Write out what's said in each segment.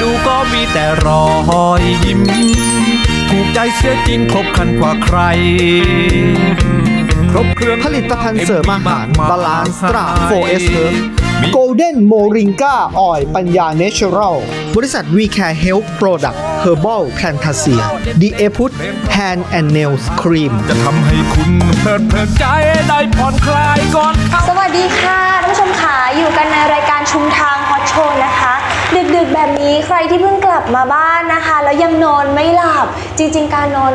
ดูก็มีแต่รอยยิ้ม ถูกใจเสียจริงครบครันกว่าใคร ครบเครื่องผลิตภัณฑ์เสริมอาหารมกมย Balance Stra 4S Herb Golden Moringa Oil ปัญญา Natural บริษัท We Care Health Product Herbal Plantasia The e p u t Hand and Nails Cream จะทำให้คุณเพลิดเพลินใจได้ผ่อนคลายก่อนเข้าสวัสดีค่ะท่านผู้ชมค่ะอยู่กันในรายการชุมทางฮอตโชว์นะคะ ดึกๆแบบนี้ใครที่เพิ่งกลับมาบ้านนะคะ แล้วยังนอนไม่หลับ จริง ๆ การนอน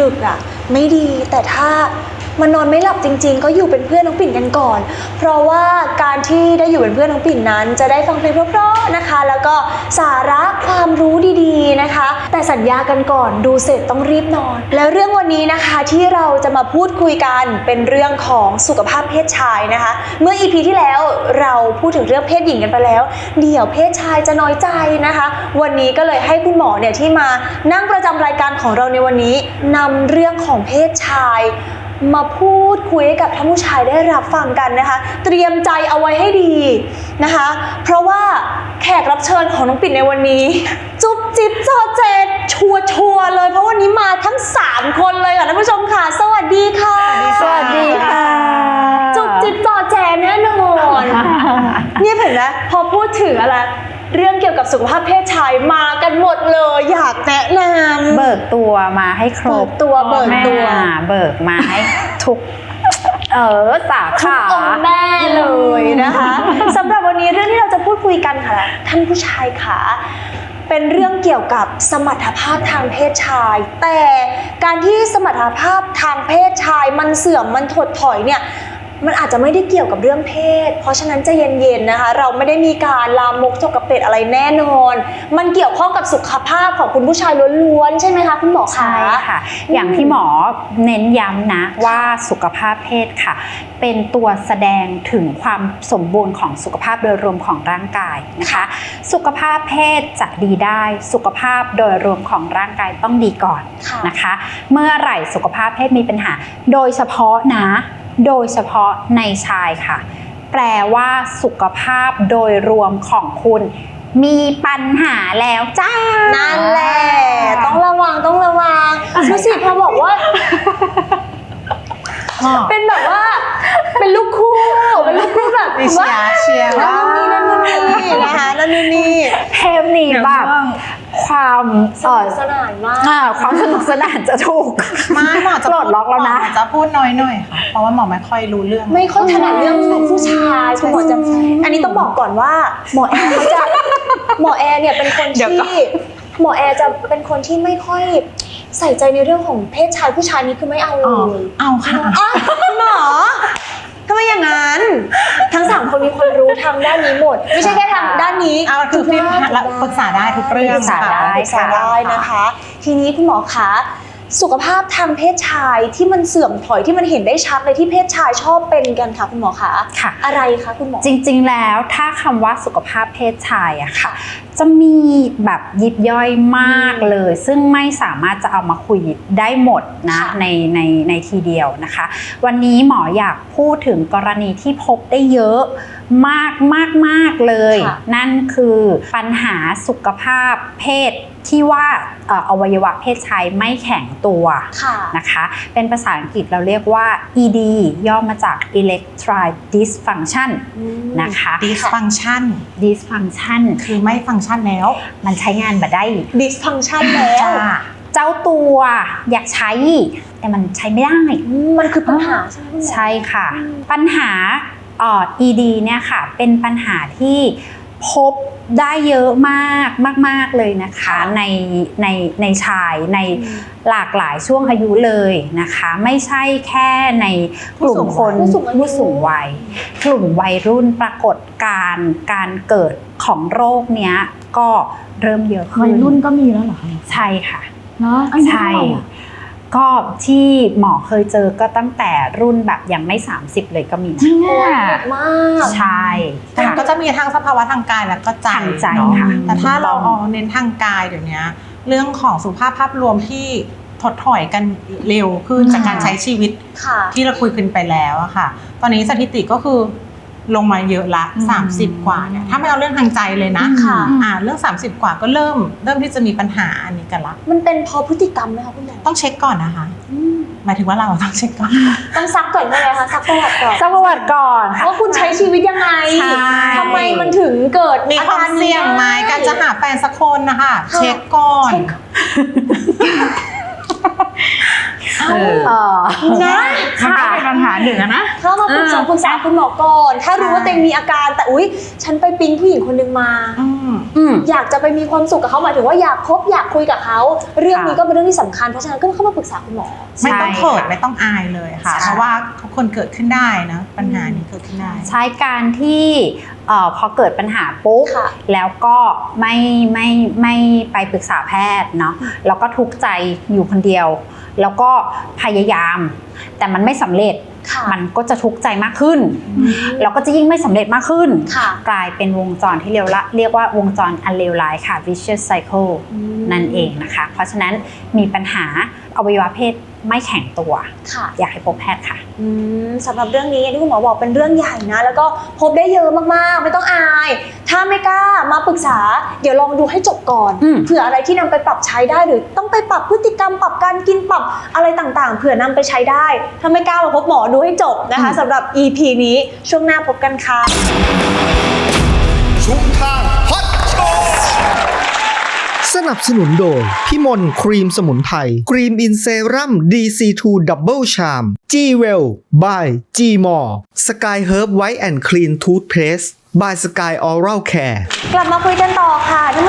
ดึกอะไม่ดีแต่ถ้า มันนอนไม่หลับจริง ๆ ก็อยู่เป็นเพื่อนน้องปิ่นกันก่อน เพราะว่าการที่ได้อยู่เป็นเพื่อนน้องปิ่นนั้น จะได้ฟังเพลงเพราะๆนะคะ แล้วก็สาระความรู้ดีๆนะคะ แต่สัญญากันก่อนดูเสร็จต้องรีบนอน แล้วเรื่องวันนี้นะคะที่เราจะมาพูดคุยกันเป็นเรื่องของสุขภาพเพศชายนะคะ เมื่อ EP ที่แล้วเราพูดถึงเรื่องเพศหญิงกันไปแล้ว เดี๋ยวเพศชายจะน้อยใจนะคะ วันนี้ก็เลยให้คุณหมอเนี่ยที่มานั่งประจำรายการของเราในวันนี้นำเรื่องของเพศชาย มาพูดคุยให้กับท่านผู้ชายได้รับฟังกันนะคะ เตรียมใจเอาไว้ให้ดีนะคะ เพราะว่าแขกรับเชิญของน้องปิ่นในวันนี้ จุ๊บจิ๊บจอเจดชัวร์ชัวร์เลย เพราะวันนี้มาทั้ง 3 คนเลยค่ะท่านผู้ชมค่ะ สวัสดีค่ะ สวัสดีค่ะ จุ๊บจิ๊บจอแจแน่นอนเนี่ยเห็นไหมพอพูดถึงอะไร เรื่องเกี่ยวกับสุขภาพเพศชายมากันหมดเลย อยากแนะนำ เบิกตัวมาให้ครบเบิกตัวเบิกตัวแม่เบิกมาให้ทุก เออสาทุกขา องค์แม่เลยนะคะสำหรับวันนี้เรื่องที่เราจะพูดคุยกันค่ะ ท่านผู้ชายค่ะเป็นเรื่องเกี่ยวกับสมรรถภาพทางเพศชาย แต่การที่สมรรถภาพทางเพศชายมันเสื่อมมันถดถอยเนี่ย มันอาจจะไม่ได้เกี่ยวกับเรื่องเพศ เพราะฉะนั้นใจะเย็นๆนะคะ เราไม่ได้มีการลามกจกกระเป็ดอะไรแน่นอน มันเกี่ยวข้องกับสุขภาพของคุณผู้ชายล้วนๆใช่ไหมคะคุณหมอคะใช่ค่ะ อย่างที่หมอเน้นย้ำนะว่าสุขภาพเพศค่ะ เป็นตัวแสดงถึงความสมบูรณ์ของสุขภาพโดยรวมของร่างกายนะคะ สุขภาพเพศจะดีได้ สุขภาพโดยรวมของร่างกายต้องดีก่อนค่ะนะคะ เมื่อไหร่สุขภาพเพศมีปัญหา โดยเฉพาะนะ โดยเฉพาะในชายค่ะ แปลว่าสุขภาพโดยรวมของคุณ มีปัญหาแล้วจ้า นั่นแหละ ต้องระวังต้องระวังดูสิพอบอกว่า เป็นแบบว่า เป็นลูกคู่เป็นลูกคู่แบบเชียร์เชียร์นั่นนู่นนี่นั่นนู่นนี่นะคะนั่นนู่นนี่เทปนี้แบบ ความสเอนุอกสนานมากอ่าความสนุกสนานจะถูกไม่หมอจะปลดล็อกแล้วนะหมอจะพูดน้อยหน่อยค่ะเพราะว่าหมอไม่ค่อยรู้เรื่อง ไม่ค่อยถนัดเรื่องของผู้ชายคุณหมอจะอันนี้ต้องบอกก่อนว่า หมอแอร์เขาจะหมอแอร์เนี่ยเป็นคนเดี๋ยวก่อนที่หมอแอร์จะเป็นคนที่ไม่ค่อยใส่ใจในเรื่องของเพศชายผู้ชายนี่คือไม่เอาเลอ๋อยเอาค่ะอ้าวคุณหมอ ทำไมอย่างนั้น ทั้งสามคนมีความรู้ทางด้านนี้หมด ไม่ใช่แค่ทางด้านนี้เอาคือทุกด้านเราปรึกษาได้ทุกเรื่องปรึกษาได้ปรึกษาได้นะคะ ทีนี้คุณหมอคะสุขภาพทางเพศชายที่มันเสื่อมถอยที่มันเห็นได้ชัดเลยที่เพศชายชอบเป็นกันค่ะคุณหมอคะค่ะ อะไรคะคุณหมอ จริง ๆ แล้วถ้าคำว่าสุขภาพเพศชายอะค่ะ จะมีแบบยิบย่อยมากเลย ซึ่งไม่สามารถจะเอามาคุยได้หมดนะค่ะในในในทีเดียวนะคะ วันนี้หมออยากพูดถึงกรณีที่พบได้เยอะมากมากมากเลยค่ะนั่นคือปัญหาสุขภาพเพศที่ว่าเอ่ออวัยวะเพศชายไม่แข็งตัวค่ะนะคะ เป็นภาษาอังกฤษเราเรียกว่า ED ย่อมาจาก Electrile Dysfunction นะคะ dysfunction Dysfunction คือไม่ฟังก์ชันแล้ว มันใช้งานบ่ได้ dysfunction แล้วจ้าเจ้าตัวอยากใช้ แต่มันใช้ไม่ได้ มันคือปัญหา ใช่ไหมคุณหมอใช่ค่ะ ปัญหาเอ่อ ED เนี่ยค่ะ เป็นปัญหาที่ พบได้เยอะมากมาก ๆเลยนะคะค่ะในในในชายในอืมหลากหลายช่วงอายุเลยนะคะ ไม่ใช่แค่ในกลุ่มคนผู้สูงอายุผู้สูงวัย กลุ่มวัยรุ่นปรากฏการณ์การเกิดของโรคเนี้ยก็เริ่มเยอะขึ้นวัยรุ่นก็มีแล้วเหรอคะใช่ค่ะเนาะอายุใช่เท่าไหร่อะ ก็ที่หมอเคยเจอก็ตั้งแต่รุ่นแบบยังไม่ 30 เลยก็มีจรินะงโอ้ยอะเด็กมากใช่แต่มันค่ะก็จะมีทั้งสภาวะทางกายและก็ใจทางใจเนาะค่ะแต่ถ้าเราถูกต้เอาองเน้นทางกายเดี๋ยวนี้เรื่องของสุขภาพภาพรวมที่ถดถอยกันเร็วขึ้นจากการใช้ชีวิตค่ะที่เราคุยกันไปแล้วอะค่ะ ตอนนี้สถิติก็คือ ลงมาเยอะละ 30 กว่าเนี่ยถ้าไม่เอาเรื่องทางใจเลยนะค่ะอ่าเรื่อง 30 กว่าก็เริ่มเริ่มที่จะมีปัญหาอันนี้กันละ มันเป็นเพราะพฤติกรรมไหมคะคุณหมอต้องเช็คก่อนนะคะอืมหมายถึงว่าเราต้องเช็คก่อนต้องซักก่อนใช่ไหมคะซักประวัติก่อนสประวัติก่อนค่ะว่าคุณใช้ชีวิตยังไงใช่ทำไมมันถึงเกิดมีความอรนี้เสี่ยงไหมด้การจะหาแฟนสักคนนะคะค่ะเช็คก่อน เช็คเออเออนะมันก็เป็นปัญหาหนึ่งอะนะ เข้ามาปรึกษาเออปรึกษาคุณหมอก่อน ถ้ารู้ว่าตัวเองมีอาการแต่อุ๊ย ฉันไปปิ๊งผู้หญิงคนหนึ่งมา อืมอืมอยากจะไปมีความสุขกับเขาหมายถึงว่าอยากคบอยากคุยกับเขา เรื่องนี้ค่ะก็เป็นเรื่องที่สำคัญเพราะฉะนั้นก็เข้ามาปรึกษาคุณหมอ ไม่ต้องใช่เขินค่ะไม่ต้องอายเลยค่ะ ใช่ เพราะว่าทุกคนเกิดขึ้นได้นะปัญหานี้เกิดขึ้นได้ ใช้การที่เอ่อพอเกิดปัญหาปุ๊บ ค่ะ แล้วก็ไม่ไม่ไม่ไปปรึกษาแพทย์เนาะแล้วก็ทุกข์ใจอยู่คนเดียว แล้วก็พยายาม แต่มันไม่สำเร็จ มันก็จะทุกข์ใจมากขึ้นแล้วก็จะยิ่งไม่สำเร็จมากขึ้นค่ะกลายเป็นวงจรที่เรียกละเรียกว่าวงจรอันเลวร้ายค่ะ vicious cycle นั่นเองนะคะ เพราะฉะนั้นมีปัญหาอวัยวะเพศไม่แข็งตัวค่ะอยากให้พบแพทย์ค่ะอืมสำหรับเรื่องนี้อย่างที่คุณหมอบอกเป็นเรื่องใหญ่นะ แล้วก็พบได้เยอะมากๆ ไม่ต้องอาย ถ้าไม่กล้ามาปรึกษา เดี๋ยวลองดูให้จบก่อนอืมเผื่ออะไรที่นำไปปรับใช้ได้หรือต้องไปปรับพฤติกรรมปรับการกินปรับอะไรต่างๆเผื่อนำไปใช้ได้ ถ้าไม่กล้ามาพบหมอดูให้จบนะคะสำหรับ EP นี้ช่วงหน้าพบกันค่ะ ชุมทางฮอตโชว์สนับสนุนโดยพี่มนครีมสมุนไพรครีมอินเซรั่ม DC2 Double Charm G Well by G More Sky Herb White and Clean Toothpaste by Sky Oral Care กลับมาคุยกันต่อค่ะท่าน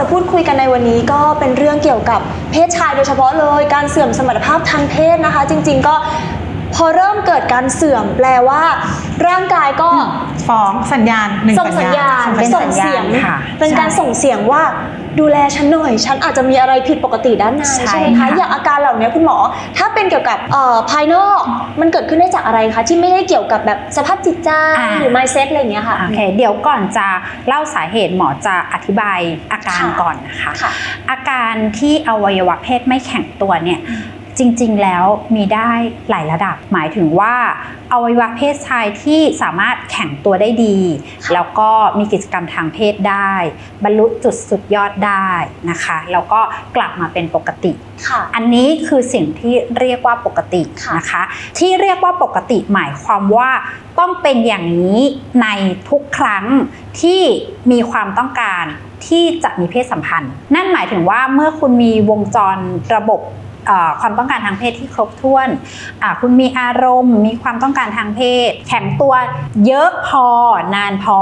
จะพูดคุยกันในวันนี้ก็เป็นเรื่องเกี่ยวกับเพศชายโดยเฉพาะเลย การเสื่อมสมรรถภาพทางเพศนะคะ จริง ๆ ก็ อเริ่มเกิดการเสื่อมแปลว่า ร่างกายก็ฟ้องสัญญาณหนึ่งส่งสัญญาณเป็นส่งเสียงสัญญาณค่ะเป็นการใช่ส่งเสียงว่าดูแลฉันหน่อย ฉันอาจจะมีอะไรผิดปกติด้านในใช่ใช่ไหมคะค่ะอย่างอาการเหล่านี้คุณหมอ ถ้าเป็นเกี่ยวกับเอ่อภายนอกมันเกิดขึ้นได้จากอะไรคะ ที่ไม่ได้เกี่ยวกับแบบสภาพจิตใจหรือ mindset อะไรอย่างเงี้ยค่ะโอเคเดี๋ยวก่อนจะเล่าสาเหตุหมอจะอธิบายอาการค่ะก่อนนะคะค่ะอาการที่อวัยวะเพศไม่แข็งตัวเนี่ย จริงๆ แล้วมีได้หลายระดับ หมายถึงว่าอวัยวะเพศชายที่สามารถแข็งตัวได้ดีค่ะแล้วก็มีกิจกรรมทางเพศได้ บรรลุจุดสุดยอดได้นะคะ แล้วก็กลับมาเป็นปกติค่ะอันนี้คือสิ่งที่เรียกว่าปกติค่ะนะคะ ที่เรียกว่าปกติหมายความว่าต้องเป็นอย่างนี้ในทุกครั้งที่มีความต้องการที่จะมีเพศสัมพันธ์ นั่นหมายถึงว่าเมื่อคุณมีวงจรระบบเอ่อ ความต้องการทางเพศที่ครบถ้วนอ่าคุณมีอารมณ์ มีความต้องการทางเพศ แข็งตัวเยอะพอนานพอ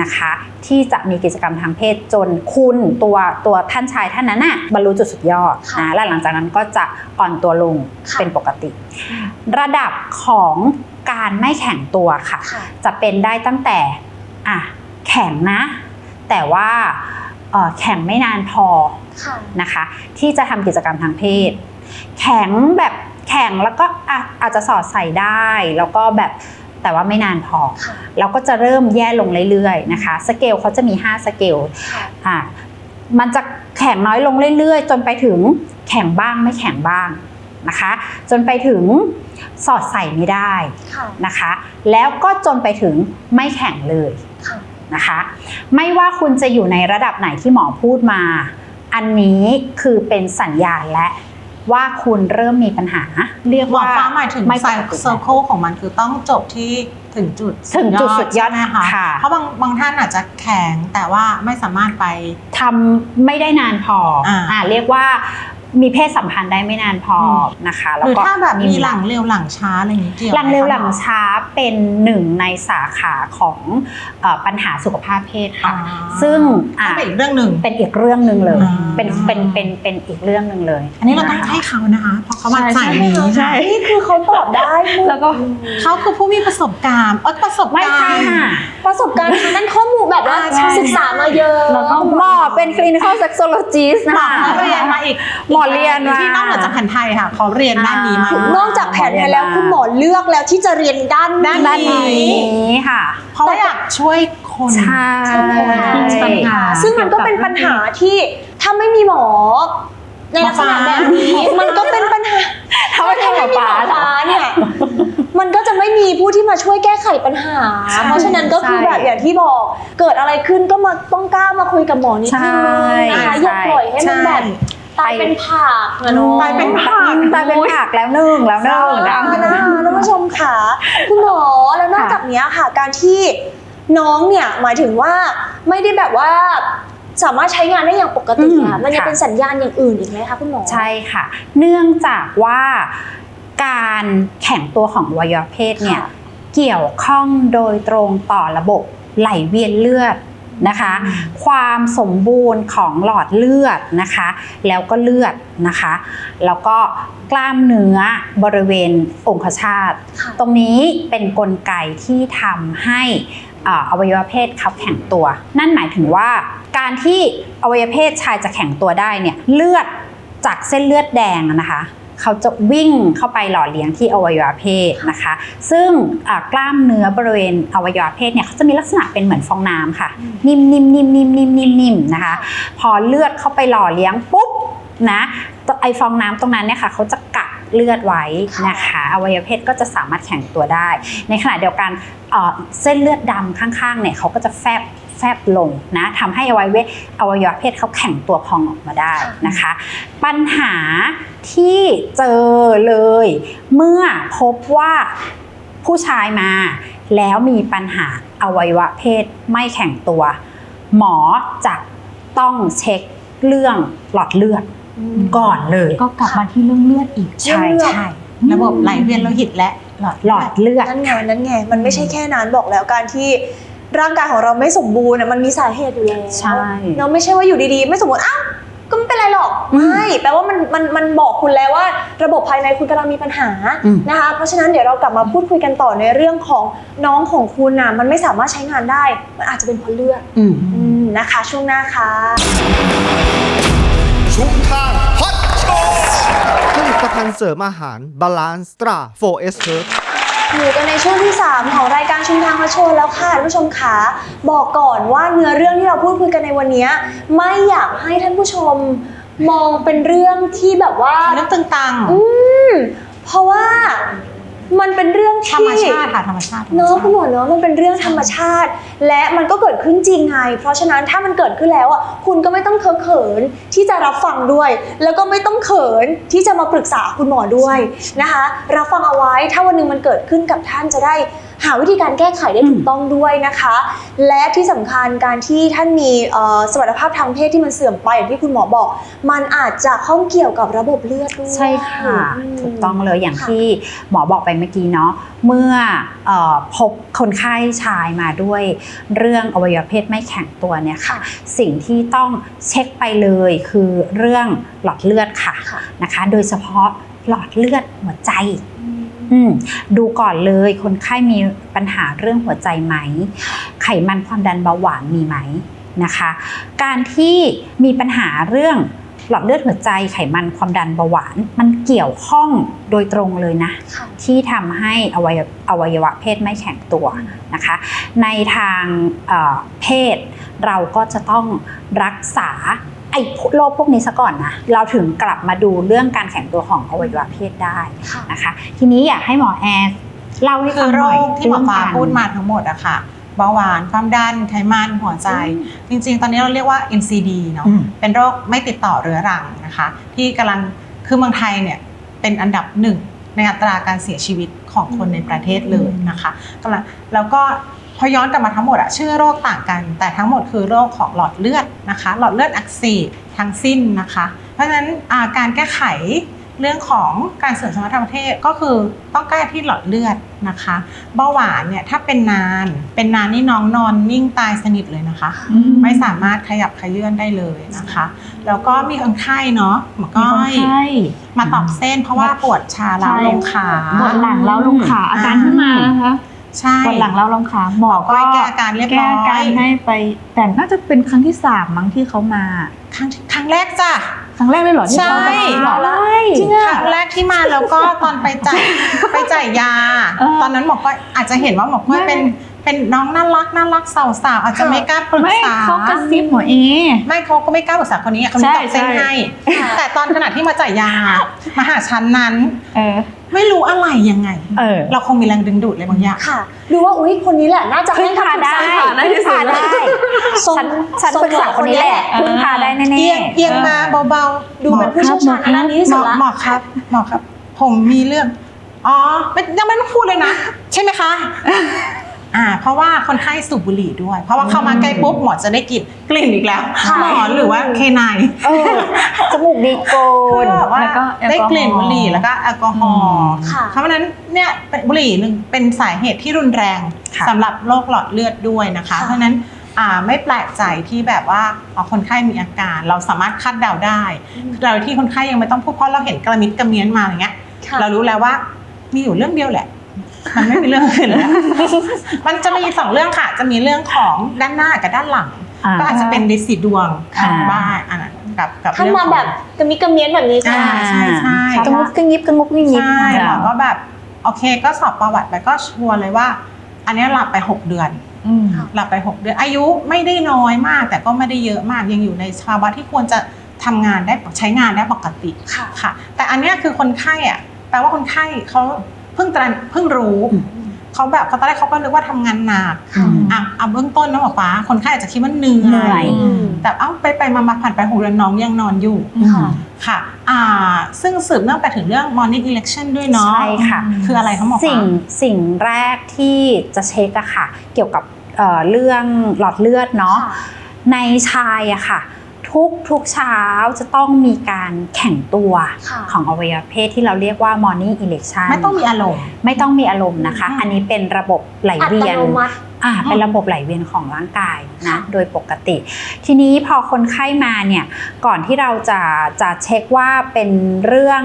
นะคะ ที่จะมีกิจกรรมทางเพศจนคุณตัวตัวท่านชายท่านนั้นน่ะบรรลุจุดสุดยอดค่ะนะและหลังจากนั้นก็จะอ่อนตัวลงค่ะเป็นปกติ ระดับของการไม่แข็งตัวค่ะค่ะ จะเป็นได้ตั้งแต่อะแข็งนะ แต่ว่าเอ่อ แข็งไม่นานพอค่ะนะคะ ที่จะทำกิจกรรมทางเพศ แข็งแบบแข็งแล้วก็อะอาจจะสอดใส่ได้ แล้วก็แบบแต่ว่าไม่นานพอค่ะเราก็จะเริ่มแย่ลงเรื่อยๆนะคะ สเกลเขาจะมี 5 สเกลค่ะอะมันจะแข็งน้อยลงเรื่อยๆ จนไปถึงแข็งบ้างไม่แข็งบ้างนะคะ จนไปถึงสอดใส่ไม่ได้ค่ะนะคะ แล้วก็จนไปถึงไม่แข็งเลยค่ะ นะคะ ไม่ว่าคุณจะอยู่ในระดับไหนที่หมอพูดมา อันนี้คือเป็นสัญญาณและว่าคุณเริ่มมีปัญหา เรียกหมอว่าฟ้าหมายถึงไม่ไซปกติเซอร์เคิลของมันคือต้องจบที่ถึงจุดถึงจุดสุดยอดใช่ไหมคะค่ะเพราะบางบางท่านอาจจะแข็งแต่ว่าไม่สามารถไปทำไม่ได้นานพออาอ่าเรียกว่า มีเพศสัมพันธ์ได้ไม่นานพออมนะคะหแล้วรือก็ถ้าแบบมีเวหลาลังเร็วหลังช้าอะไรอย่างนี้เกี่ยวหลังเร็วไมคะหลังช้าเป็นหนึ่งในสาขาของเออปัญหาสุขภาพเพศอ่าค่ะ ซึ่งก็อะเป็นอีกเรื่องหนึ่งเป็นอีกเรื่องหนึ่งเลยอ่าเป็นเป็นเป็นเป็นอีกเรื่องหนึ่งเลย อันนี้เราต้องให้เขานะคะ เพราะเขามาสายนี้ใช่นี่คือเขาตอบได้หมดแล้วก็เขาคือผู้มีประสบการณ์เออประสบไม่การใช่ณ์ค่ะประสบการณ์ทางด้านข้อมูลแบบว่าอ่าใช่ศึกษามาเยอะแล้วก็หมอเป็น clinical sexologist หมอนะคะเขาเรียนมาอีกหมอเรียนมาที่นอกเหนือจากแผนไทยค่ะเขาเรียนด้านนี้มาอ่านอกจากแผนไทยแล้วคุณหมอเลือกแล้วที่จะเรียนด้านด้านด้านนี้ค่ะเพราะว่าอยากช่วยคนใช่ปัญหาซึ่งมันก็เป็นปัญหาที่ถ้าไม่มีหมอในลักษณะแบบนี้มันก็เป็นปัญหาถ้าไม่มีหมอปลาถ้าไม่มีหมอปลาเนี่ยมันก็จะไม่มีผู้ที่มาช่วยแก้ไขปัญหาใช่เพราะฉะนั้นก็คือใช่แบบอย่างที่บอก เกิดอะไรขึ้นก็มาต้องกล้ามาคุยกับหมอนิดนึงใช่นะคะใช่อย่าปล่อยให้มันแบบ ตายเป็นผักนะเนาะตายเป็นผักตายเป็นผักแล้วหนึ่งแล้วหนึ่งนะนะนะคะท่านผู้ชมค่ะคุณหมอแล้วนอกค่ะจากเนี้ยค่ะ การที่น้องเนี่ยหมายถึงว่าไม่ได้แบบว่าสามารถใช้งานได้อย่างปกติอะมันยังเป็นสัญญาณอย่างอื่นอีกไหมคะคุณหมอใช่ค่ะ เนื่องจากว่าการแข็งตัวของอวัยวะเพศเนี่ยค่ะเกี่ยวข้องโดยตรงต่อระบบไหลเวียนเลือด นะคะ ความสมบูรณ์ของหลอดเลือดนะคะ แล้วก็เลือดนะคะ แล้วก็กล้ามเนื้อบริเวณองคชาตค่ะตรงนี้เป็นนกลไกที่ทำให้อ่าอวัยวะเพศเขาแข็งตัว นั่นหมายถึงว่าการที่อวัยวะเพศชายจะแข็งตัวได้เนี่ยเลือดจากเส้นเลือดแดงอะนะคะ เขาจะวิ่งเข้าไปหล่อเลี้ยงที่อวัยวะเพศนะคะ ซึ่งอ่ากล้ามเนื้อบริเวณอวัยวะเพศเนี่ยเขาจะมีลักษณะเป็นเหมือนฟองน้ำค่ะ นิ่มๆนิ่มนิ่มนิ่มนิ่มนิ่มนิ่มนะคะ พอเลือดเข้าไปหล่อเลี้ยงปุ๊บนะตัวไอฟองน้ำตรงนั้นเนี่ยค่ะเขาจะกักเลือดไว้นะคะอวัยวะเพศก็จะสามารถแข็งตัวได้ ในขณะเดียวกันเอ่อเส้นเลือดดำข้างๆเนี่ยเขาก็จะแฟบ แฟบลงนะทำให้อวัยวะอวัยวะเพศเขาแข็งตัวพองออกมาได้นะคะ ปัญหาที่เจอเลย เมื่อพบว่าผู้ชายมาแล้วมีปัญหาอวัยวะเพศไม่แข็งตัว หมอจะต้องเช็คเรื่องหลอดเลือดก่อนเลย ก็กลับมาที่เรื่องเลือดอีกใช่ใช่ระบบไหลเวียนโลหิตและหลอดหลอดเลือดนั่นไงนั่นไง มันไม่ใช่แค่นั้นบอกแล้วการที่ ร่างกายของเราไม่สมบูรณ์อะมันมีสาเหตุอยู่แล้วใช่เนาะไม่ใช่ว่าอยู่ดีๆ ไม่สมบูรณ์อ้าวก็ไม่เป็นไรหรอกอืมไม่แปลว่ามันมันมันบอกคุณแล้วว่า ระบบภายในคุณกำลังมีปัญหาอืมนะคะเพราะฉะนั้นเดี๋ยวเรากลับมาพูดคุยกันต่อในเรื่องของน้องของคุณน่ะมันไม่สามารถใช้งานได้ มันอาจจะเป็นเพราะเลือดอืมอืมนะคะ ช่วงหน้าค่ะชุมทางฮอตโชว์ผลิตภัณฑ์เสริมอาหารบาลานซ์ตรา 4S Herb อยู่กันในช่วงที่ 3 ของรายการชุมทางมาโชว์แล้วค่ะท่านผู้ชมขาบอกก่อนว่าเนื้อเรื่องที่เราพูดคุยกันในวันนี้ ไม่อยากให้ท่านผู้ชมมองเป็นเรื่องที่แบบว่าเรื่องตึงตัง อืมเพราะว่า มันเป็นเรื่องที่ธรรมชาติค่ะธรรมชาติธรรมเนาะชาติคุณหมอเนาะมันเป็นเรื่องธรรมชาติ และมันก็เกิดขึ้นจริงไง เพราะฉะนั้นถ้ามันเกิดขึ้นแล้วอะคุณก็ไม่ต้องเคอะเขินที่จะรับฟังด้วย แล้วก็ไม่ต้องเขินที่จะมาปรึกษาคุณหมอด้วยนะคะ รับฟังเอาไว้ถ้าวันหนึงมันเกิดขึ้นกับท่านจะได้หาวิธีการแก้ไขได้ถูกต้องด้วยนะคะ และที่สำคัญการที่ท่านมีเอ่อสมรรถภาพทางเพศที่มันเสื่อมไปอย่างที่คุณหมอบอก มันอาจจะข้องเกี่ยวกับระบบเลือดด้วยใช่ค่ะมถูกต้องเลยอย่างค่ะที่หมอบอกไปเมื่อกี้เนาะเมื่อเออพบคนไข้ชายมาด้วยเรื่องอวัยวะเพศไม่แข็งตัวเนี่ยค่ะ สิ่งที่ต้องเช็คไปเลยคือเรื่องหลอดเลือดค่ะค่ะนะคะ โดยเฉพาะหลอดเลือดหัวใจอืม ดูก่อนเลยคนไข้มีปัญหาเรื่องหัวใจไหม ไขมันความดันเบาหวานมีไหมนะคะ การที่มีปัญหาเรื่องหลอดเลือดหัวใจไขมันความดันเบาหวาน มันเกี่ยวข้องโดยตรงเลยนะค่ะที่ทำให้อวัยวอวัยวะเพศไม่แข็งตัวนะคะ ในทางเอ่อเพศเราก็จะต้องรักษา ไอ้โรคพวกนี้ซะก่อนนะเราถึงกลับมาดูเรื่องการแข็งตัวของอวัยวะเพศได้ค่ะนะคะ ทีนี้อยากให้หมอแอร์เล่าให้คืฟัองหโรน่อยคที่หมอฟ้าเรื่องกรพูดมาทั้งหมดอะค่ะเบาหวานความดันไขมันหัวใจ จริง ๆ ตอนนี้เราเรียกว่า NCD เนาะอืมเป็นโรคไม่ติดต่อเรื้อรังนะคะ ที่กำลังคือเมืองไทยเนี่ยเป็นอันดับหนึ่งในอัตราการเสียชีวิตของคนในประเทศเลยนะคะกำลังแล้วก็ พอย้อนกลับมาทั้งหมดอะชื่อโรคต่างกัน แต่ทั้งหมดคือโรคของหลอดเลือดนะคะ หลอดเลือดอักเสบทั้งสิ้นนะคะ เพราะฉะนั้นอ่าการแก้ไขเรื่องของการเสริมสมรรถภาพทางเพศก็คือต้องแก้ที่หลอดเลือดนะคะเบาหวานเนี่ยถ้าเป็นนานเป็นนานนี่น้องนอนนิ่งตายสนิทเลยนะคะ ไม่สามารถขยับขยื่นได้เลยนะคะ แล้วก็มีคนไข้เนาะหมอมีก้คนอยไข้มาตอกเส้นเพราะว่าปวดชาล้าวลงขาปวดหลังแล้วลงขาอาการขึ้นมานะคะ ใช่ปวดหลังแล้วลงขาหมอหมอก้อยแก้อาการเรียบร้อย แก้อาการให้ไปแต่น่าจะเป็นครั้งที่สามมั้งที่เขามา ครั้งครั้งแรกจ้ะ ครั้งแรกเลยเหรอที่เขาใช่มาเหรอจริงอะครั้งแรกที่มาแล้วก็ตอนไปจ่ายไปจ่ายยา เออตอนนั้นหมอก้อยอาจจะเห็นว่าหมอก้อยเป็น เป็นน้องน่ารักน่ารักสาวๆอาจจะไม่กล้าปรึกไม่ษา เขากระซิบหมอเอ ไม่เขาก็ไม่กล้าปรึกษาคนนี้คนนี้ใช่ตอบเส้นใช่ ให้ แต่ตอนขณะที่มาจ่ายยา มาหาชั้นนั้น เออ ไม่รู้อะไรยังไง เออ เราคงมีแรงดึงดูดอะไรบางอย่าง ค่ะ ดูว่าอุ้ยคนนี้แหละน่าจะพึ่งให้พาคำปรึกได้ษาพึ่งพาได้ ทรงฉันฉันทรงปรึกษาคนนี้แหละเออพึ่งพาได้แน่เอียงๆเอียงมาเบาๆ ดูเป็นผู้เชี่ยวชาญทางด้านนี้ที่หมสุอดละหมอครับหมอครับ ผมมีเรื่อง อ๋อไม่ยังไม่ต้องพูดเลยนะ ใช่ไหมคะ อ่าเพราะว่าคนไข้สูบบุหรี่ด้วย เพราะว่าเข้ามาใกล้ปุ๊บหมอจะได้กลิ่นกลิ่นอีกแล้วค่ะหมอหรือว่าเคนายเออจมูกดีโกคือนแบบว่าแล้วก็แอลกอฮอล์ได้กลิ่นบุหรี่แล้วก็แอลกอฮอล์ค่ะเพราะฉะนั้นเนี่ยเป็นบุหรี่หนึ่งเป็นสาเหตุที่รุนแรงค่ะสำหรับโรคหลอดเลือดด้วยนะคะค่ะเพราะฉะนั้นอ่าไม่แปลกใจที่แบบว่าอ๋อคนไข้มีอาการ เราสามารถคาดเดาได้เราที่คนไข้ยังไม่ต้องพูดเพราะเราเห็นกระมิดกระเมียนมาอย่างเงี้ยค่ะเรารู้แล้วว่ามีอยู่เรื่องเดียวแหละ มันไม่มีเรื่องอื่นแล้ว มันจะมีสองเรื่องค่ะ จะมีเรื่องของด้านหน้ากับด้านหลังอ่าก็อาจจะเป็นดิสิดวงอ่าบ้านอันนั้นกับกับถ้าเรื่องมาของแบบกระมิดกระเมียนแบบนี้ใช่ไหมอ่าใช่ใช่กระงุบกระงิบกระงุบกระงิบใช่หมอก็แบบโอเคก็สอบประวัติไปก็ชัวร์เลยว่า อันเนี้ยหลับไป6เดือนอืมหลับไป6เดือน อายุไม่ได้น้อยมาก แต่ก็ไม่ได้เยอะมากยังอยู่ในภาวะที่ควรจะทำงานได้ใช้งานได้ปกติค่ะค่ะแต่อันเนี้ยคือคนไข้อะแปลว่าคนไข้เขา เพิ่งตระเพิ่งรู้เขาแบบเขาตอนแรกเขาก็นึกว่าทำงานหนักค่ะอะเอาเบื้องต้นนะหมอฟ้าคนไข้อาจจะคิดว่าเหนื่เหนื่ออยยอืมแต่เอ้าไปไปมามาผ่านไปหกเดือนน้องยังนอนอยู่ค่ะค่ะอ่าซึ่งสืบเนื่องไปถึงเรื่อง morning election ด้วยเนาะใช่ค่ะ คืออะไรคะหมอสิ่งฟ้าสิ่งแรกที่จะเช็คอะค่ะ เกี่ยวกับเอ่อเรื่องหลอดเลือดเนาะค่ะในชายอะค่ะ ทุกทุกเช้าจะต้องมีการแข่งตัวค่ะของอวัยวะเพศที่เราเรียกว่า morning election ไม่ต้องมีอารมณ์ ไม่ต้องมีอารมณ์นะคะอืมอันนี้เป็นระบบไหลอัตเวียนโนมัติอ่าเป็นระบบไหลเวียนของร่างกายนะค่ะโดยปกติ ทีนี้พอคนไข้มาเนี่ยก่อนที่เราจะจะเช็คว่าเป็นเรื่อง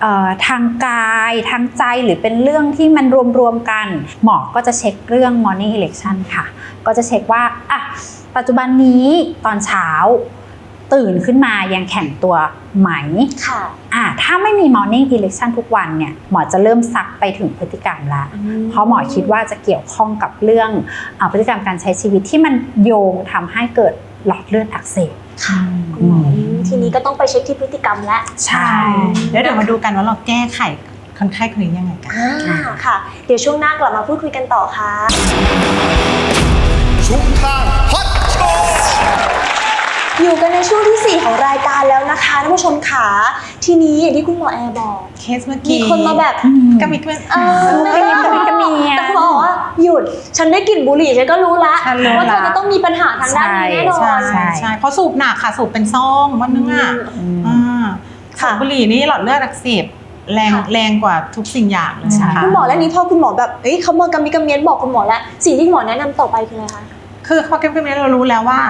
เออทางกายทางใจหรือเป็นเรื่องที่มันรวมๆกัน หมอก็จะเช็คเรื่อง morning election ค่ะ ก็จะเช็คว่าอะปัจจุบันนี้ตอนเช้า ตื่นขึ้นมายังแข็งตัวไหมค่ะอ่าถ้าไม่มี morning election ทุกวันเนี่ยหมอจะเริ่มซักไปถึงพฤติกรรมแล้วเพราะหมอคิดว่าจะเกี่ยวข้องกับเรื่องอาพฤติกรรมการใช้ชีวิตที่มันโยงทำให้เกิดหลอดเลือดอักเสบค่ะคุณหมออืมทีนี้ก็ต้องไปเช็คที่พฤติกรรมแล้วใช่แล้วเดี๋ยวมาดูกันว่าเราแก้ไขคนไข้คนนี้ยังไงกันอ่าค่ะ เดี๋ยวช่วงหน้ากลับมาพูดคุยกันต่อค่ะชุมทางฮอตโชว์ อยู่กันในช่วงที่ 4 ของรายการแล้วนะคะท่านผู้ชมขาทีนี้อย่างที่คุณหมอแอร์บอก เคสเมื่อมีกี้คนมาแบบกระมิดกระเมียนเออกระมิดกระมิดกระเมียนแต่คุณหมอบอกว่าหยุดฉันได้กลิ่นบุหรี่ฉันก็รู้ละฉันรู้ว่าเธอละจะต้องมีปัญหาทางด้านนี้แน่นอใช่นใช่ ใช่เพราะสูบหนักค่ะสูบเป็นซองวันนึงอะอืม อ่าสูค่ะบบุหรี่นี่หลอดเลือดอักเสบแรงค่ะ แรงกว่าทุกสิ่งอย่างเลยนะคะคุณหมอแล้วนี้พอคุณหมอแบบเอ้ยเขามากำมีกำเมียนบอกคุณหมอแล้วสิ่งที่คุณหมอแนะนำต่อไปคืออะไรคะ คือพอเกมเกมนี้เรารู้แล้วว่า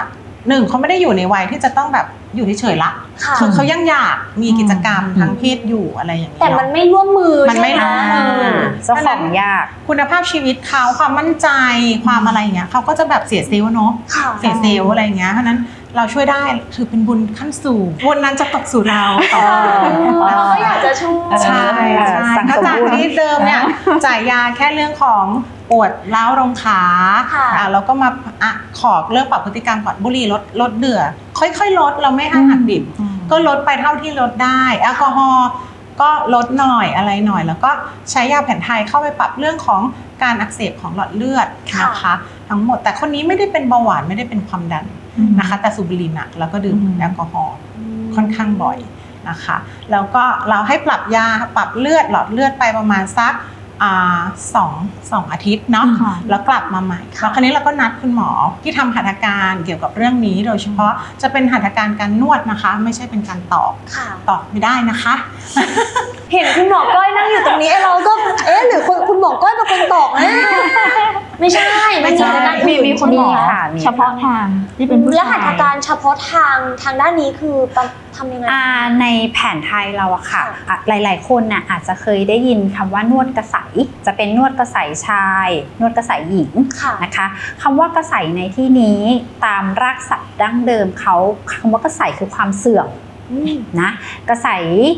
หนึ่งเขาไม่ได้อยู่ในวัยที่จะต้องแบบอยู่เฉยๆละค่ะ คือเขายังอยากมีกิจกรรมอืมทางเพศอยู่อะไรอย่างนี้แต่มันเนาะไม่ร่วมมือมันไม่ใช่หร่วมมือเจ้าของยาก คุณภาพชีวิตเขาความมั่นใจความอะไรอย่างเงี้ยเขาก็จะแบบเสียเซลล์เนาะ ค่ะ เสียเซลล์อะไรอย่างเงี้ยเพราะฉะนั้นเราช่วยได้ถือเป็นบุญขั้นสูงบุญนั้นจะตกสู่เราต่อเราก็อยากจะช่วย ใช่เออใช่สั่งก็สมจากบุญที่เดิมเนี่ยจ่ายยาแค่เรื่องของ ปวดร้าวตรงขาค่ะอะแล้วก็มาอะขอเรื่องปรับพฤติกรรมก่อนบุหรี่ลดลดเดือค่อยๆ ลดเราไม่ให้หักดิบ ก็ลดไปเท่าที่ลดได้แอลกอฮอล์ก็ลดหน่อยอะไรหน่อย แล้วก็ใช้ยาแผนไทยเข้าไปปรับเรื่องของการอักเสบของหลอดเลือดค่ะนะคะ ทั้งหมดแต่คนนี้ไม่ได้เป็นเบาหวานไม่ได้เป็นความดันนะคะ แต่สูบบุหรี่หนักแล้วก็ดื่มอืมแอลกอฮอล์ค่อนข้างบ่อยนะคะ แล้วก็เราให้ปรับยาปรับเลือดหลอดเลือดไปประมาณสักอ่า สองสองอาทิตย์เนาะค่ะ แล้วกลับมาใหม่แล้วคราวนี้เราก็นัดคุณหมอที่ทำหัตถการเกี่ยวกับเรื่องนี้ โดยเฉพาะจะเป็นหัตถการการนวดนะคะ ไม่ใช่เป็นการตอกค่ะตอกไม่ได้นะคะ เห็นคุณหมอก้อยนั่งอยู่ตรงนี้ไอ้เราก็เอ๊ะหรือคุณคุณหมอก้อยเป็นคนตอกนะ ไม่ใช่ไม่ใช่นมีมีคนหมอมีค่ะมีเฉพาะทางที่เป็นผู้และชาหัตถยการเฉพาะทางทางด้านนี้คือทำยังไงอ่าในแผนไทยเราอะค่ะค่ะอะ หลาย ๆ คนน่ะอาจจะเคยได้ยินคำว่านวดกระใสจะเป็นนวดกระใสชาย นวดกระใสหญิงค่ะนะคะคำว่ากระใสในที่นี้ตามรากศัพท์ดั้งเดิมเขาคำว่ากระใสคือความเสื่อมอืมนะกระใส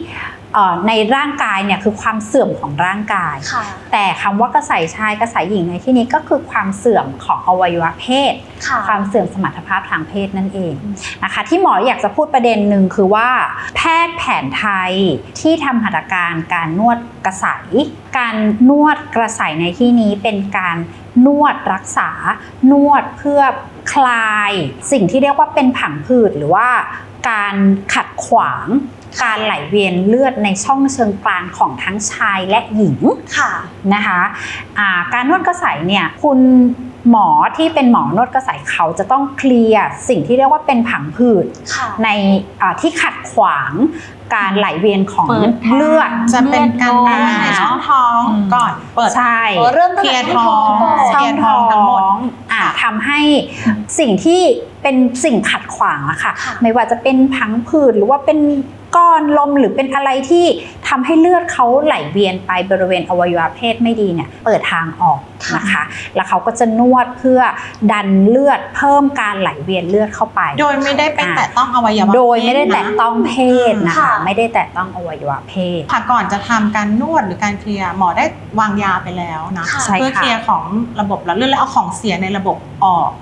เอ่อ ในร่างกายเนี่ยคือความเสื่อมของร่างกายค่ะแต่คำว่ากระใสชายกระใสหญิงในที่นี้ก็คือความเสื่อมของอวัยวะเพศค่ะความเสื่อมสมรรถภาพทางเพศนั่นเองนะคะที่หมออยากจะพูดประเด็นหนึ่งคือว่า แพทย์แผนไทยที่ทำหัตถการการนวดกระใส การนวดกระใสในที่นี้เป็นการนวดรักษานวดเพื่อคลาย สิ่งที่เรียกว่าเป็นผังผืดหรือว่าการขัดขวาง การไหลเวียนเลือดในช่องเชิงกรานของทั้งชายและหญิงค่ะนะคะอ่าการนวดกระใสเนี่ยคุณหมอที่เป็นหมอนวดกระใสเขาจะต้องเคลียร์สิ่งที่เรียกว่าเป็นผังผืดค่ะในอ่าที่ขัดขวาง การไหลเวียนของเปิดทางเลือดจะเป็นการนวดในช่องท้องอืมก่อนเปิดใช่อ๋อเริ่มตั้งเคลีแต่ยร์ท้องช่เคลียร์ท้องทั้งหมดอ่าทำให้สิ่งที่เป็นสิ่งขัดขวางอะค่ะค่ะ ไม่ว่าจะเป็นพังผืดหรือว่าเป็นก้อนลมหรือเป็นอะไรที่ทำให้เลือดเขาไหลเวียนไปบริเวณอวัยวะเพศไม่ดีเนี่ยเปิดทางออกนะคะ แล้วเขาก็จะนวดเพื่อดันเลือดเพิ่มการไหลเวียนเลือดเข้าไป โดยไม่ได้ไปแตะต้องอวัยวะโดยไม่ได้เพศแตะนะต้องเพศนะคะค่ะไม่ได้แตะต้องอวัยวะเพศ ค่ะก่อนจะทำการนวดหรือการเคลียร์หมอได้วางยาไปแล้วนะค่ะ ใช่ค่ะ เพื่อเคลียร์ของระบบหลอดเลือดและเอาของเสียในระบบออก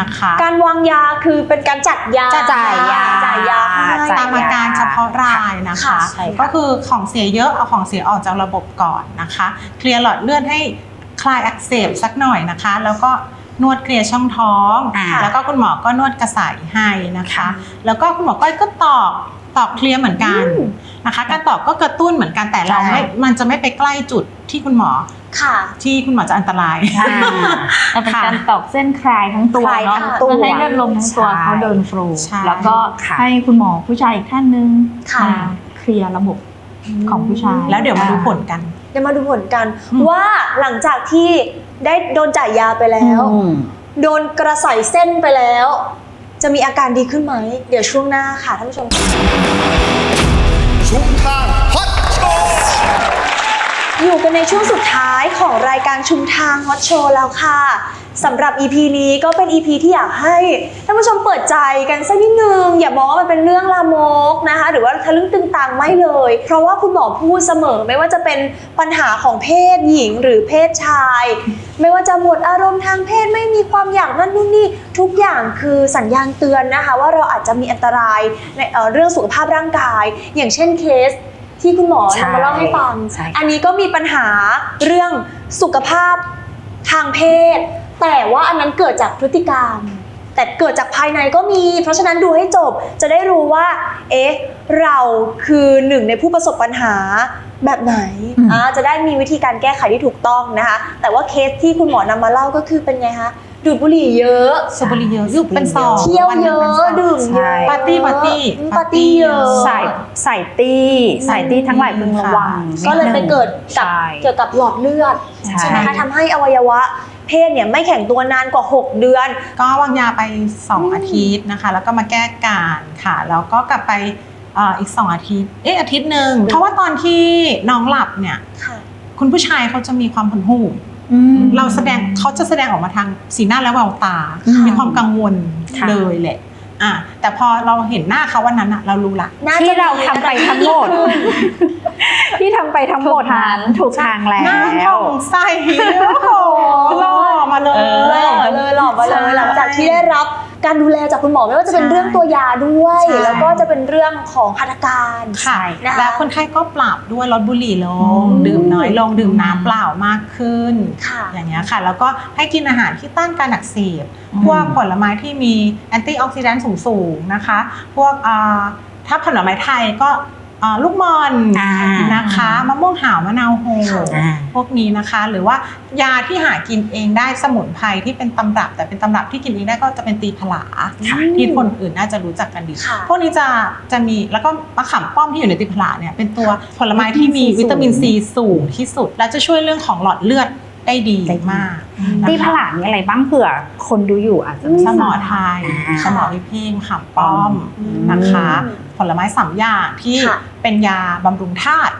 นะคะการวางยาคือเป็นการจัดยาจ่ายยาจ่ายยา ให้จ่ายตามอาการเฉพาะรายนะคะค่ะใช่ค่ะ ก็คือของเสียเยอะเอาของเสียออกจากระบบก่อนนะคะ เคลียร์หลอดเลือดให้คลายอักเสบสักหน่อยนะคะ แล้วก็นวดเคลียร์ช่องท้อง อ่า แล้วก็คุณหมอก็นวดกระสายให้นะคะค่ะแล้วก็คุณหมอก้อยก็ตอก ตอกเคลียร์เหมือนกันนะคะ การตอกก็กระตุ้นเหมือนกันแต่เราไม่มันจะไม่ไปใกล้จุดที่คุณหมอค่ะ ที่คุณหมอจะอันตรายอ่าแต่เป็นค่ะการตอกเส้นคลายทั้งตัวคลายเนาะทั้งตัวเพื่อให้เลือดลมทั้งตัวใช่เขาเดินฟลูใช่แล้วก็ค่ะให้คุณหมอผู้ชายอีกท่านหนึงค่ะมาเคลียร์ระบบของผู้ชาย แล้วเดี๋ยวมาดูผลกัน เดี๋ยวมาดูผลกันอืมว่าหลังจากที่ได้โดนจ่ายยาไปแล้วอืมโดนกระใสเส้นไปแล้ว จะมีอาการดีขึ้นไหม เดี๋ยวช่วงหน้าค่ะท่านผู้ชม ชุมทางฮอตโชว์อยู่กันในช่วงสุดท้ายของรายการชุมทางฮอตโชว์แล้วค่ะ สำหรับ EP นี้ก็เป็น EP ที่อยากให้ท่านผู้ชมเปิดใจกันสักนิดนึง อย่ามองว่ามันเป็นเรื่องลามกนะคะ หรือว่าทะลึ่งตึงตังไม่เลย เพราะว่าคุณหมอพูดเสมอไม่ว่าจะเป็นปัญหาของเพศหญิงหรือเพศชาย ไม่ว่าจะหมดอารมณ์ทางเพศไม่มีความอยากนั่นนู่นนี่ทุกอย่างคือสัญญาณเตือนนะคะ ว่าเราอาจจะมีอันตรายในเอ่อเรื่องสุขภาพร่างกาย อย่างเช่นเคสที่คุณหมอใช่นำมาเล่าให้ฟังใช่ค่ะอันนี้ก็มีปัญหาเรื่องสุขภาพทางเพศ แต่ว่าอันนั้นเกิดจากพฤติกรรม แต่เกิดจากภายในก็มี เพราะฉะนั้นดูให้จบจะได้รู้ว่า เอ๊ะ เราคือหนึ่งในผู้ประสบปัญหาแบบไหนอืมอ่าจะได้มีวิธีการแก้ไขที่ถูกต้องนะคะ แต่ว่าเคสที่คุณหมอนำมาเล่าก็คือเป็นไงคะดูดบุหรี่เยอะสูบบุหรี่เยอะอยู่เป็นซองเที่ยววันหเยนึ่งอะเป็นซองดื่มเยอะปาร์ตี้ปาร์ตี้อืมปาร์ตี้เยอะใส่ใส่ตี้ใส่ตี้ทั้งหลายพึงระวังก็เลยไปเกิดกับใช่เกี่ยวกับหลอดเลือดใช่ใช่ไหมคะทำให้อวัยวะ เพศเนี่ยไม่แข็งตัวนานกว่า 6 เดือน ก็วางยาไป 2 อาทิตย์นะคะ แล้วก็มาแก้การค่ะ แล้วก็กลับไปเอ่ออีก 2 อาทิตย์ เอ๊ะอาทิตย์หนึ่งเพราะว่าตอนที่น้องหลับเนี่ยค่ะคุณผู้ชายเขาจะมีความหดหู่อืมเราแสดงเขาจะแสดงออกมาทางสีหน้าและแววตาอืมมีความกังวลค่ะเลยแหละอะแต่พอเราเห็นหน้าเขาวันนั้นอะเรารู้ละน่าจะที่เราทำไปทั้งหมด ที่ทำไปทั้งหมดนั้นถูกทางแล้หน้าผ่วองใสโอ้โหหล่อมาเลเออหล่อยเลยหล่อมาเลใช่ยหลังจากที่ได้รับการดูแลจากคุณหมอไม่ว่าจะเป็นใช่เรื่องตัวยาด้วยใช่แล้วก็จะเป็นเรื่องของหัตถการค่ะนะคะแล้วคนไข้ก็ปรับด้วยลดบุหรี่ลงอืมดื่มน้อยลงดื่มน้ำเปล่ามากขึ้นค่ะอย่างเงี้ยค่ะ แล้วก็ให้กินอาหารที่ต้านการอักเสบอืมพวกผลไม้ที่มีแอนตี้ออกซิแดนต์สูงๆนะคะ พวกอ่าถ้าผลไม้ไทยก็อ่า ลูกมอนอ่านะคะมะม่วงหาวมะนาวโฮอ่าพวกนี้นะคะ หรือว่ายาที่หากินเองได้สมุนไพรที่เป็นตำรับ แต่เป็นตำรับที่กินเองได้ก็จะเป็นตีผลาค่ะที่คนอื่นน่าจะรู้จักกันดีค่ะพวกนี้จะจะมีแล้วก็มะขามป้อมที่อยู่ในตีผลาเนี่ยเป็นตัวผลไม้ที่มีวิตามินซีสูงที่สุด และจะช่วยเรื่องของหลอดเลือด ได้ดีได้ดีมากนะคะตีผลามีอะไรบ้างเผื่อคนดูอยู่อาจจะไม่สทมราอบไทยอ่าสมอวิพิงขามป้อมอืมนะคะ ผลไม้สามอย่างที่ค่ะเป็นยาบำรุงธาตุ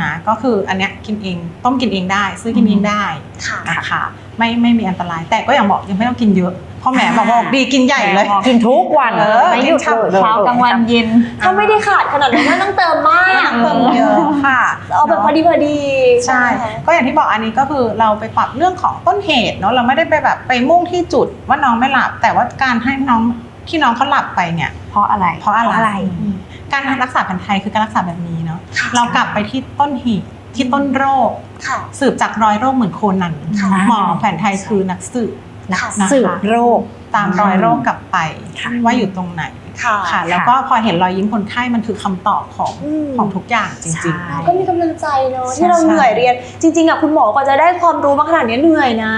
นะก็คืออันเนี้ยกินเองต้มกินเองได้ ซื้อกินเองได้ค่ะนะคะไม่ไม่มีอันตราย แต่ก็อย่างบอกยังไม่ต้องกินเยอะเพ่อแหมบอกบอกดีกินใหญ่เลยกินทุกวันเออไม่หยุดกินเลยเช้ากลางวันเย็นถ้าไม่ได้ขาดขนาดนั้นไม่ต้องเติมมากเติมเยอะค่ะเอาแบบพอดีพอดีใช่ไหมก็อย่างที่บอกอันนี้ก็คือเราไปปรับเรื่องของต้นเหตุเนาะเราไม่ได้ไปแบบไปมุ่งที่จุดว่าน้องไม่หลับ แต่ว่าการให้น้อง ที่น้องเขาหลับไปเนี่ยเพราะอะไรเพราะอะไรเพราะอะไรอืมการรักษาแผนไทยคือการรักษาแบบนี้เนาะค่ะเรากลับไปที่ต้นเหตุที่ต้นโรค ค่ะ สืบจากรอยโรคเหมือนโคนันค่ะ หมอแผนไทยคือนักสืบ นักค่ะสืบโรค ตามรอยโรคกลับไป ค่ะ ว่าอยู่ตรงไหน ค่ะ ค่ะแล้วก็พอเห็นรอยยิ้มคนไข้มันคือคำตอบของอืม ของทุกอย่างจริง ใช่ ก็มีกำลังใจเนอะใช่ ที่เราเหนื่อยเรียน จริง ๆอะคุณหมอกว่าจะได้ความรู้มาขนาดนี้เหนื่อยนะ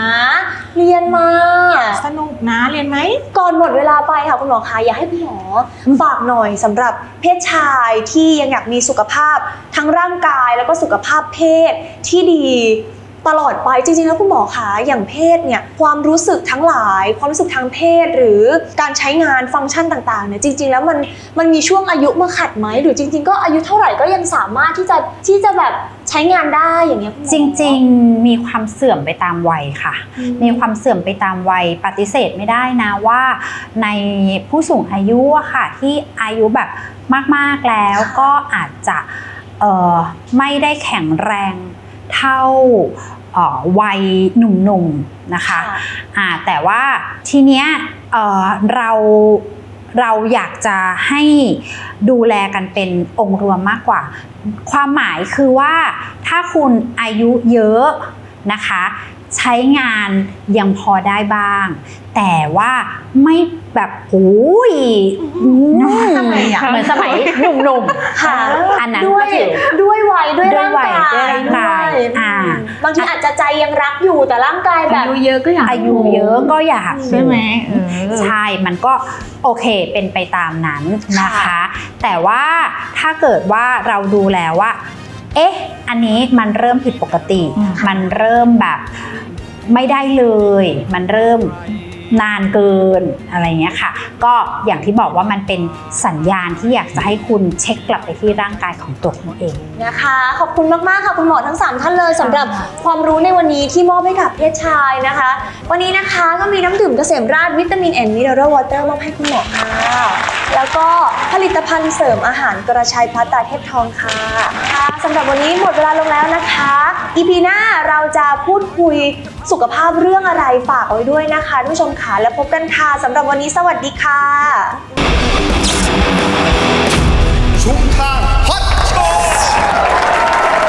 เรียนมา ๆ สนุกนะเรียนไหม ก่อนหมดเวลาไปค่ะคุณหมอคะอยากให้คุณหมอฝากหน่อยสำหรับเพศชายที่ยังอยากมีสุขภาพ ทั้งร่างกายแล้วก็สุขภาพเพศที่ดี ตลอดไปจริงๆแล้วคุณหมอคะอย่างเพศเนี่ยความรู้สึกทั้งหลาย ความรู้สึกทางเพศหรือการใช้งานฟังก์ชันต่างๆเนี่ยจริง ๆ แล้วมันมันมีช่วงอายุมาขัดไหมหรือจริง ๆ ก็อายุเท่าไหร่ก็ยังสามารถที่จะที่จะแบบใช้งานได้อย่างเงี้ยคุณหมอจริง ๆ มีความเสื่อมไปตามวัยค่ะอืมมีความเสื่อมไปตามวัยปฏิเสธไม่ได้นะว่า ในผู้สูงอายุอะค่ะ ที่อายุแบบมากๆแล้วก็อาจจะเอ่อไม่ได้แข็งแรง เท่าเอ่อวัยหนุ่มๆนะคะอ่าแต่ว่าทีเนี้ยเอ่อเราเราอยากจะให้ดูแลกันเป็นองค์รวมมากกว่า ความหมายคือว่าถ้าคุณอายุเยอะนะคะ ใช้งานยังพอได้บ้าง แต่ว่าไม่แบบโอ้ยอืมทำไมอะเหมือนสมัยหนุ่มๆค่ะ อันนั้นด้วก็ยถือด้วยวัยด้วยด้วยร่างวัยกายด้วยร่างกายด้วยอ่าบางทีอาจจะใจยังรักอยู่แต่ร่างกายแบบอายุเยอะก็อยากอายุเยอะก็อยากใช่ไหมเออใช่มันก็โอเคเป็นไปตามนั้นนะคะค่ะแต่ว่าถ้าเกิดว่าเราดูแล้วว่า เอ๊ะ อันนี้มันเริ่มผิดปกติอืมมันเริ่มแบบไม่ได้เลย มันเริ่ม นานเกินอะไรเงี้ยค่ะ ก็อย่างที่บอกว่ามันเป็นสัญญาณที่อยากจะให้คุณเช็คกลับไปที่ร่างกายของตัวคุณเองนะคะ ขอบคุณมากๆค่ะคุณหมอทั้ง 3 ท่านเลยสำหรับความรู้ในวันนี้ที่มอบให้กับเพศชายนะคะ วันนี้นะคะก็มีน้ำดื่มเกษมราชวิตามินแอนด์มิเนอรัลวอเตอร์มอบให้คุณหมอค่ะแล้วก็ผลิตภัณฑ์เสริมอาหารกระชายพลัดตาเทพทองค่ะค่ะสำหรับวันนี้หมดเวลาลงแล้วนะคะ อีพีหน้าเราจะพูดคุยสุขภาพเรื่องอะไรฝากเอาไว้ด้วยนะคะท่านผู้ชมค่ะแล้วพบกันค่ะสำหรับวันนี้สวัสดีค่ะ ชุมทาง